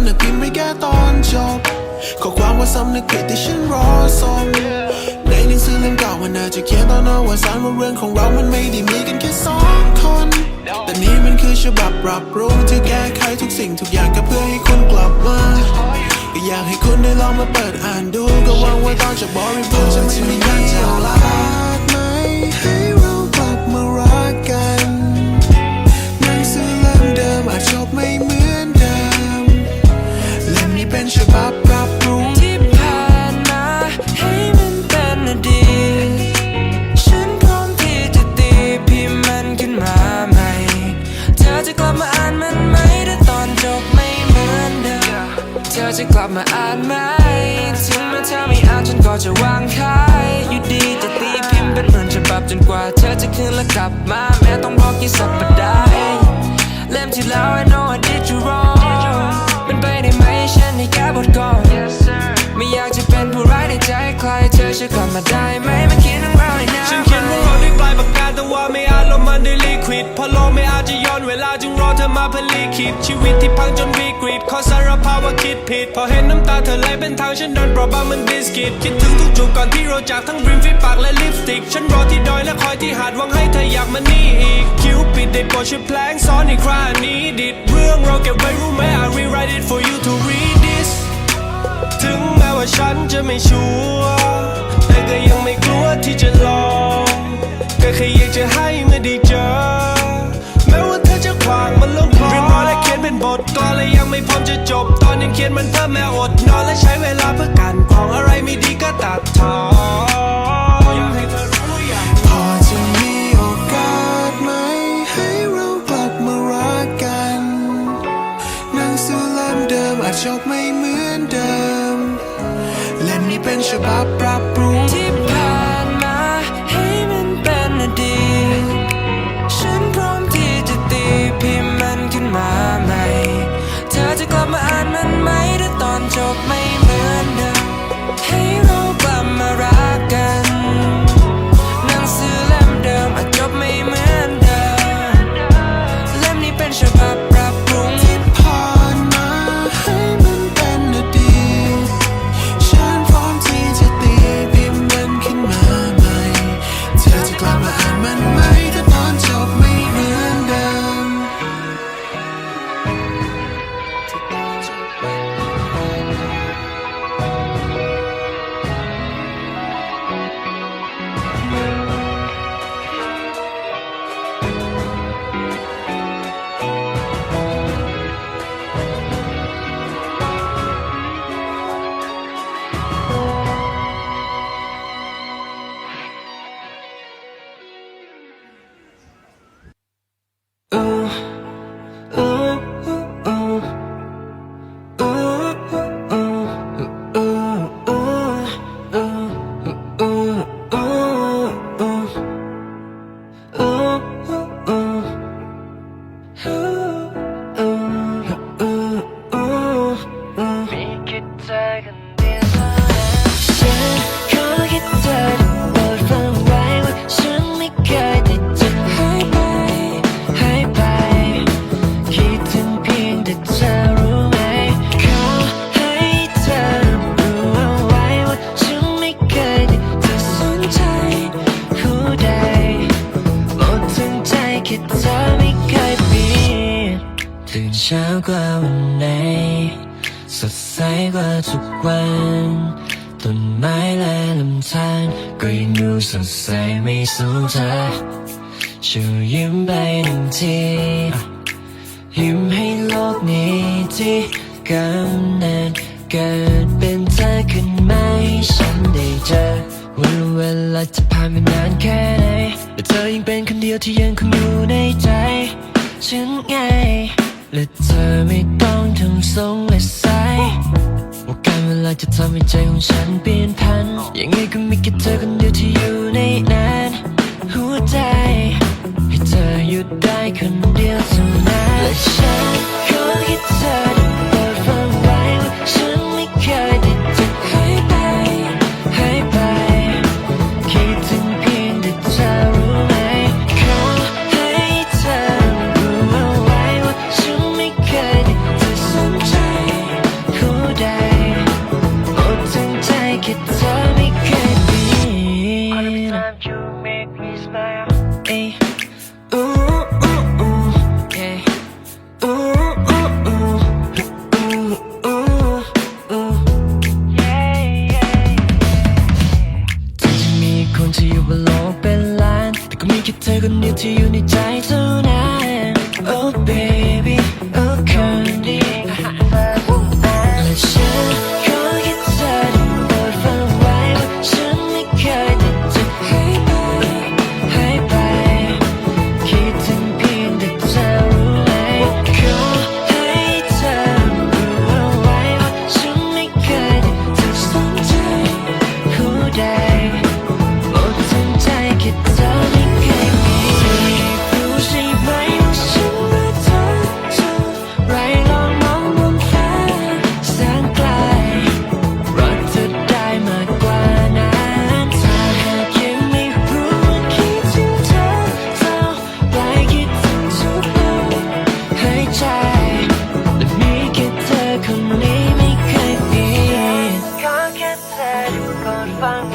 ำนึกผิดไม่แก้ตอนจบข้อความว่าสำนึกผิดที่ฉันรอส่งในหนังสือเล่มเก่ามันน่าจะเขียนตอนอวสานว่าเรื่องของเรามันไม่ได้มีกันแค่สองคน แต่นี่มันคือฉบับปรับปรุงที่แก้ไขทุกสิ่งทุกอย่างก็เพื่อให้คุณกลับมาก็อยากให้คุณได้ลองมาเปิดอ่านดูก็หวังว่าตอนจะบริบูรณ์จะไม่มี ก็จะวางขายอยู่ดีจะตีพิมพ์เป็นเหมือนฉบับจนกว่าเธอจะคืนและกลับมาแม้ต้องรอกี่สัปดาห์เองเล่มที่แล้ว I know I did you wrong มันไปได้ไหมฉันให้แก้บทก่อน ไม่อยากจะเป็นผู้ร้ายในใจใครเธอจะกลับมาได้ไหม พอโลไม่อาจจะย้อนเวลาจึงรอเธอมาเพื่อลีคิดชีวิตที่พังจนวิกฤตขอสารภาพว่าคิดผิด พอเห็นน้ำตาเธอไหลเป็นทางฉันโดนเปราะบางเหมันบิสกิตคิดถึงทุกจุดก่อนที่เราจากทั้งริมฝีปากและลิปสติก ฉันรอที่ดอยและคอยที่หาดหวังให้เธออยากมานี่อีก คิวปิดได้โปรดช่วยแพลงซ้อนอีกครานี้ ดิดเรื่องเราเก็บไว้รู้ไหม I rewrite it for you to read this ถึงแม้ว่าฉันจะไม่ชัวร์แต่ก็ยังไม่กลัวที่จะลองก็แค่อยากจะให้ เขียนเป็นบทกลอนและยังไม่พร้อมจะจบ ตอนยังเขียนมันเพิ่มแม้อดนอนและใช้เวลาเพื่อการกรองอะไรไม่ดีก็ตัดทอนอยากให้เธอรู้อย่ากพอจะมีโอกาสไหม ให้เรากลับมารักกันนั่งสือเล่มเดิมอาจจบไม่เหมือนเดิม เล่มนี้เป็นฉบับปรับปรุงที่ จบไม่ คิดเธอ ตื่นเช้ากว่าวันไหน สดใสกว่าทุกวันต้นไม้และลำธารก็ยังดูสดใสไม่สูญเธอชูยิ้มไปหนึ่งทียิ้มให้โลกนี้ที่กำเนิดเกิดเป็นเธอขึ้นมาให้ฉันได้เจอวันเวลาจะผ่านไปนานแค่ไหนแต่เธอยังเป็นคนเดียวที่ยังคงอยู่ในใจฉันไง และเธอไม่ต้องทำทรงและสายว่าการเวลาจะทำให้ใจของฉันเปลี่ยนพัน ยังไงก็มีแค่เธอคนเดียวที่อยู่ในนั้นหัวใจ ให้เธอหยุดได้คนเดียวเท่านั้นและฉัน งที่อยู่บนโลกเป็นล้าน แต่ก็มีแค่เธอคนเดียวที่อยู่ในใจเท่านั้น Oh baby oh candy และฉันขอแค่เธอได้ปรดฟังไว้ว่าฉันไม่เคยที่จะหายไปหายไป คิดถึงเพียงแต่เธอรู้ไหมขอให้เธอรู้เอาไว้ว่าฉันไม่เคยที่จะสนใจผู้ใด said you gon' find